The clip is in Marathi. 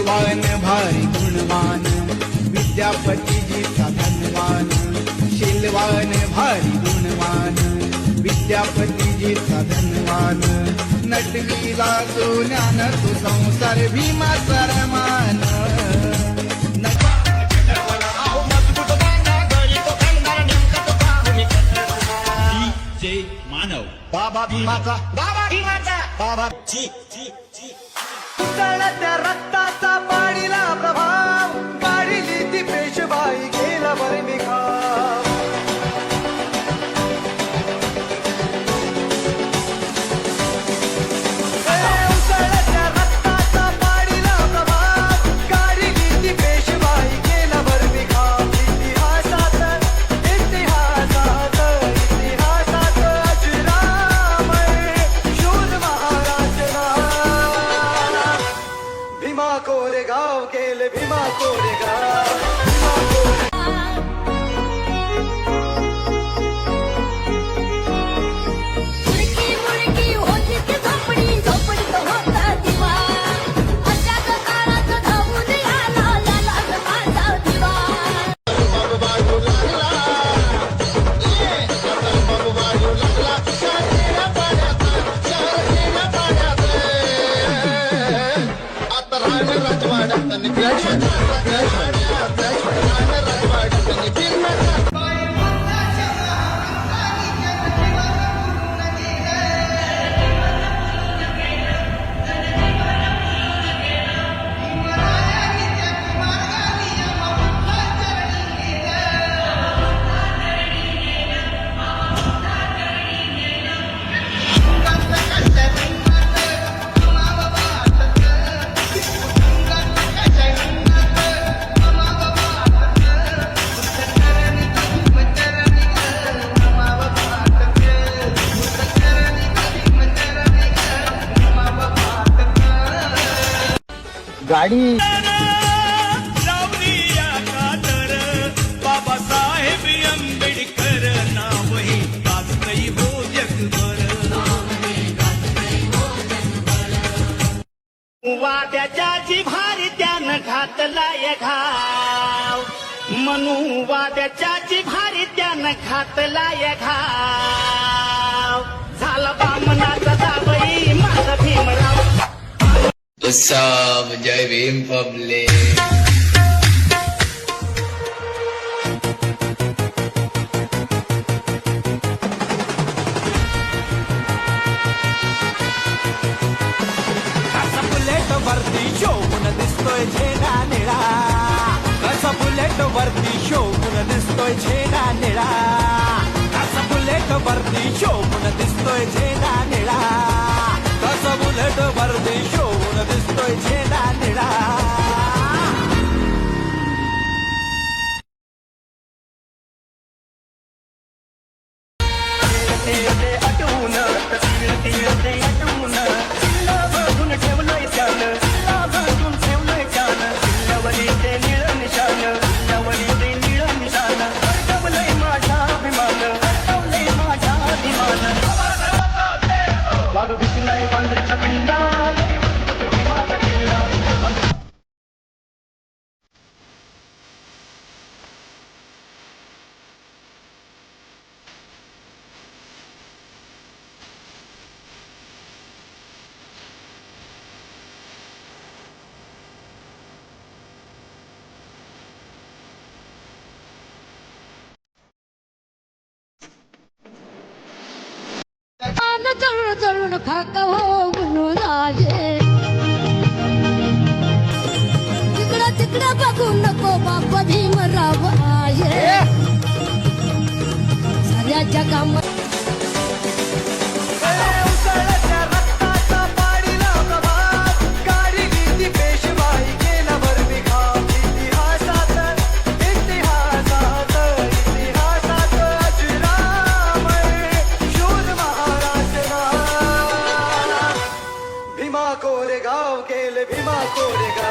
शीलवान भारी गुणवान विद्यापतीजीचा धनवान शीलवान भारी गुणवान विद्यापतीजीचा धनवान नटवीला सोन्यान तू संसार भीमा सरमान. जे मानव बाबा भीमाचा बाबा भीमाचा. बाबा जी जी. जी त्या रक्ताचा पाडीला प्रभाव. काढिली ती पेशबाई गेला बरे मी कोरेगाव गेले भीमा कोरेगाव నన్ను गाडी. रावरिया कातर बाबासाहेब आंबेडकर नावही गाजतई हो जगभर वाद्याच्या जिभारी त्यानं घातलाय घाव. म्हणू वाद्याच्या जिभारी त्यानं घातलाय घाव. What's up, Jai Bhim Public? कसा बुलेट वरती शोभून दिसतोय झेंडा निळा. कसा बुलेट वरती शोभून दिसतोय झेंडा निळा. कसा बुलेट वरती शोभून दिसतोय झेंडा निळा. शोभून दिसतोय झेंडा निळा आठवून चढून खाका हो म्हणून राजे तिकडं तिकडं बघू नको बाप भीमराव आहे साऱ्या जगामध्ये ima kore ga